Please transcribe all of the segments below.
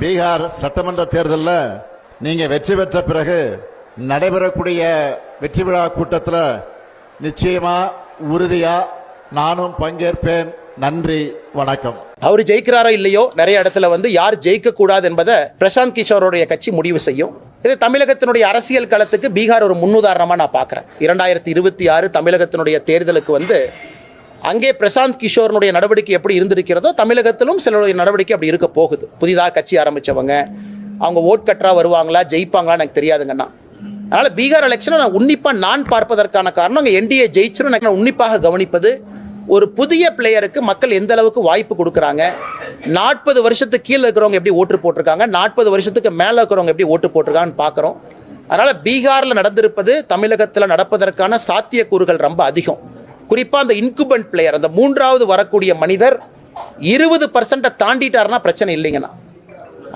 பீகார் சட்டமன்ற தேர்தலில் நீங்கள் வெற்றி பெற்ற பிறகு நடைபெறக்கூடிய வெற்றி விழா கூட்டத்தில் நிச்சயமா உறுதியா நானும் பங்கேற்பேன். நன்றி வணக்கம். அவர் ஜெயிக்கிறாரோ இல்லையோ நிறைய இடத்துல வந்து யார் ஜெயிக்க கூடாது என்பதை பிரசாந்த் கிஷோருடைய கட்சி முடிவு செய்யும். இது தமிழகத்தினுடைய அரசியல் களத்துக்கு பீகார் ஒரு முன்னுதாரணமா நான் பார்க்குறேன். இரண்டாயிரத்தி இருபத்தி ஆறு தமிழகத்தினுடைய தேர்தலுக்கு வந்து அங்கே பிரசாந்த் கிஷோரனுடைய நடவடிக்கை எப்படி இருந்திருக்கிறதோ தமிழகத்திலும் சிலருடைய நடவடிக்கை அப்படி இருக்க போகுது. புதிதாக கட்சி ஆரம்பித்தவங்க அவங்க ஓட் கட்டரா வருவாங்களா ஜெயிப்பாங்களான்னு எனக்கு தெரியாதுங்கண்ணா. அதனால் பீகார் எலெக்ஷனை நான் உன்னிப்பாக நான் பார்ப்பதற்கான காரணம் அங்கே என்டிஏ ஜெயிச்சிரும் நான் உன்னிப்பாக கவனிப்பது ஒரு புதிய பிளேயருக்கு மக்கள் எந்த அளவுக்கு வாய்ப்பு கொடுக்குறாங்க நாற்பது வருஷத்துக்கு கீழே இருக்கிறவங்க எப்படி ஓட்டு போட்டிருக்காங்க நாற்பது வருஷத்துக்கு மேலே இருக்கிறவங்க எப்படி ஓட்டு போட்டிருக்காங்கன்னு பார்க்குறோம். அதனால் பீகாரில் நடந்திருப்பது தமிழகத்தில் நடப்பதற்கான சாத்தியக்கூறுகள் ரொம்ப அதிகம். குறிப்பாக அந்த இன்குபன்ட் பிளேயர் அந்த மூன்றாவது வரக்கூடிய மனிதர் இருபது பர்சன்ட்டை தாண்டிட்டாருன்னா பிரச்சனை இல்லைங்கண்ணா.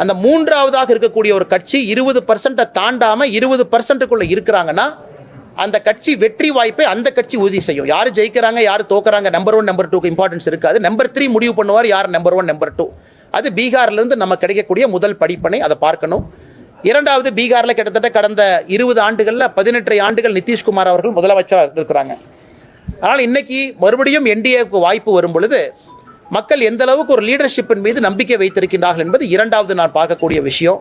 அந்த மூன்றாவதாக இருக்கக்கூடிய ஒரு கட்சி இருபது பர்சன்ட்டை தாண்டாமல் இருபது பர்சன்ட்டுக்குள்ளே இருக்கிறாங்கன்னா அந்த கட்சி வெற்றி வாய்ப்பை அந்த கட்சி உறுதி செய்யும். யார் ஜெயிக்கிறாங்க யார் தோக்குறாங்க நம்பர் ஒன் நம்பர் டூக்கு இம்பார்ட்டன்ஸ் இருக்காது. நம்பர் த்ரீ முடிவு பண்ணுவார் யார் நம்பர் ஒன் நம்பர் டூ அது பீகார்லேருந்து நம்ம கிடைக்கக்கூடிய முதல் படிப்பனை அதை பார்க்கணும். இரண்டாவது பீகாரில் கிட்டத்தட்ட கடந்த இருபது ஆண்டுகளில் பதினெட்டு ஆண்டுகள் நிதிஷ்குமார் அவர்கள் முதலமைச்சராக இருக்கிறாங்க. ஆனால் இன்னைக்கு மறுபடியும் என்டிஏவுக்கு வாய்ப்பு வரும் பொழுது மக்கள் எந்த அளவுக்கு ஒரு லீடர்ஷிப்பின் மீது நம்பிக்கை வைத்திருக்கின்றார்கள் என்பது இரண்டாவது நான் பார்க்கக்கூடிய விஷயம்.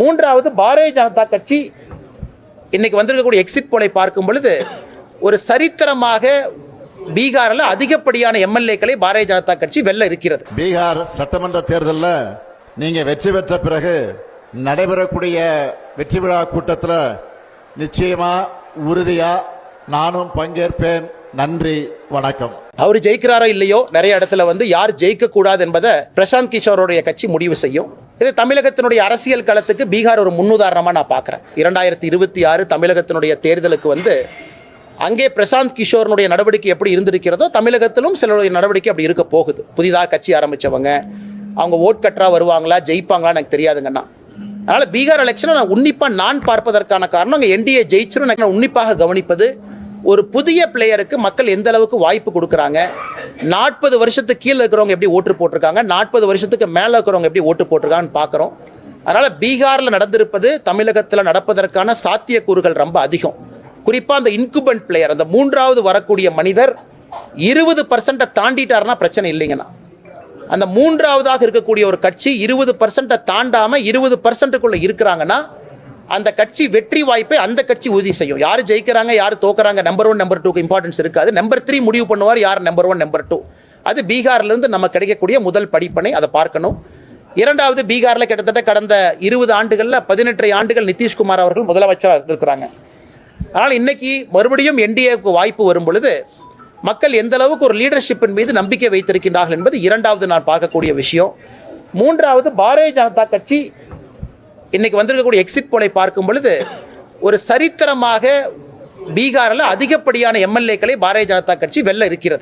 மூன்றாவது பாரதிய ஜனதா கட்சி இன்னைக்கு வந்திருக்கக்கூடிய எக்ஸிட் போலை பார்க்கும் பொழுது ஒரு சரித்திரமாக பீகாரில் அதிகப்படியான எம்எல்ஏக்களை பாரதிய ஜனதா கட்சி வெல்ல இருக்கிறது. பீகார் சட்டமன்ற தேர்தலில் நீங்கள் வெற்றி பெற்ற பிறகு நடைபெறக்கூடிய வெற்றி விழா கூட்டத்தில் நிச்சயமாக உறுதியாக நானும் பங்கேற்பேன். நன்றி வணக்கம். அவர் ஜெயிக்கிறாரோ இல்லையோ நிறைய இடத்துல வந்து யார் ஜெயிக்க கூடாது என்பதை பிரசாந்த் கிஷோருடைய கட்சி முடிவு செய்யும். இது தமிழகத்தினுடைய அரசியல் களத்துக்கு பீகார் ஒரு முன்னுதாரணமா நான் பார்க்குறேன். இரண்டாயிரத்தி இருபத்தி ஆறு தமிழகத்தினுடைய தேர்தலுக்கு வந்து அங்கே பிரசாந்த் கிஷோரனுடைய நடவடிக்கை எப்படி இருந்திருக்கிறதோ தமிழகத்திலும் சிலருடைய நடவடிக்கை அப்படி இருக்க போகுது. புதிதாக கட்சி ஆரம்பித்தவங்க அவங்க ஓட் கட்டரா வருவாங்களா ஜெயிப்பாங்களான்னு எனக்கு தெரியாதுங்கண்ணா அதனால் பீகார் எலெக்ஷனை நான் உன்னிப்பாக நான் பார்ப்பதற்கான காரணம் அங்கே என்டிஏ ஜெயிச்சிடும் நான் உன்னிப்பாக கவனிப்பது ஒரு புதிய பிளேயருக்கு மக்கள் எந்த அளவுக்கு வாய்ப்பு கொடுக்குறாங்க? நாற்பது வருஷத்துக்கு கீழே இருக்கிறவங்க எப்படி ஓட்டு போட்டிருக்காங்க? நாற்பது வருஷத்துக்கு மேலே இருக்கிறவங்க எப்படி ஓட்டு போட்டிருக்காங்கன்னு பார்க்குறோம். அதனால் பீகாரில் நடந்திருப்பது தமிழகத்தில் நடப்பதற்கான சாத்தியக்கூறுகள் ரொம்ப அதிகம். குறிப்பாக அந்த இன்குபன்ட் பிளேயர் அந்த மூன்றாவது வரக்கூடிய மனிதர் இருபது பர்சன்ட்டை தாண்டிட்டாருன்னா பிரச்சனை இல்லைங்கண்ணா. அந்த மூன்றாவதாக இருக்கக்கூடிய ஒரு கட்சி இருபது பர்சன்ட்டை தாண்டாமல் இருபது பர்சன்ட்டுக்குள்ளே இருக்கிறாங்கன்னா அந்த கட்சி வெற்றி வாய்ப்பை அந்த கட்சி உறுதி செய்யும். யார் ஜெயிக்கிறாங்க யார் தோக்குறாங்க நம்பர் ஒன் நம்பர் டூக்கு இம்பார்ட்டன்ஸ் இருக்காது. நம்பர் த்ரீ முடிவு பண்ணுவார் யார் நம்பர் ஒன் நம்பர் டூ அது பீகார்லேருந்து நம்ம கிடைக்கக்கூடிய முதல் படிப்பனை அதை பார்க்கணும். இரண்டாவது பீகாரில் கிட்டத்தட்ட கடந்த இருபது ஆண்டுகளில் பதினெட்டு ஆண்டுகள் நிதிஷ்குமார் அவர்கள் முதலமைச்சராக இருக்கிறாங்க. ஆனால் இன்னைக்கு மறுபடியும் என்டிஏக்கு வாய்ப்பு வரும் பொழுது மக்கள் எந்த அளவுக்கு ஒரு லீடர்ஷிப்பின் மீது நம்பிக்கை வைத்திருக்கின்றார்கள் என்பது இரண்டாவது நான் பார்க்கக்கூடிய விஷயம். மூன்றாவது பாரதிய ஜனதா கட்சி இன்னைக்கு வந்திருக்கக்கூடிய எக்ஸிட் போலை பார்க்கும் பொழுது ஒரு சரித்திரமாக பீகாரில் அதிகப்படியான எம்எல்ஏக்களை பாரதிய ஜனதா கட்சி வெல்ல இருக்கிறது.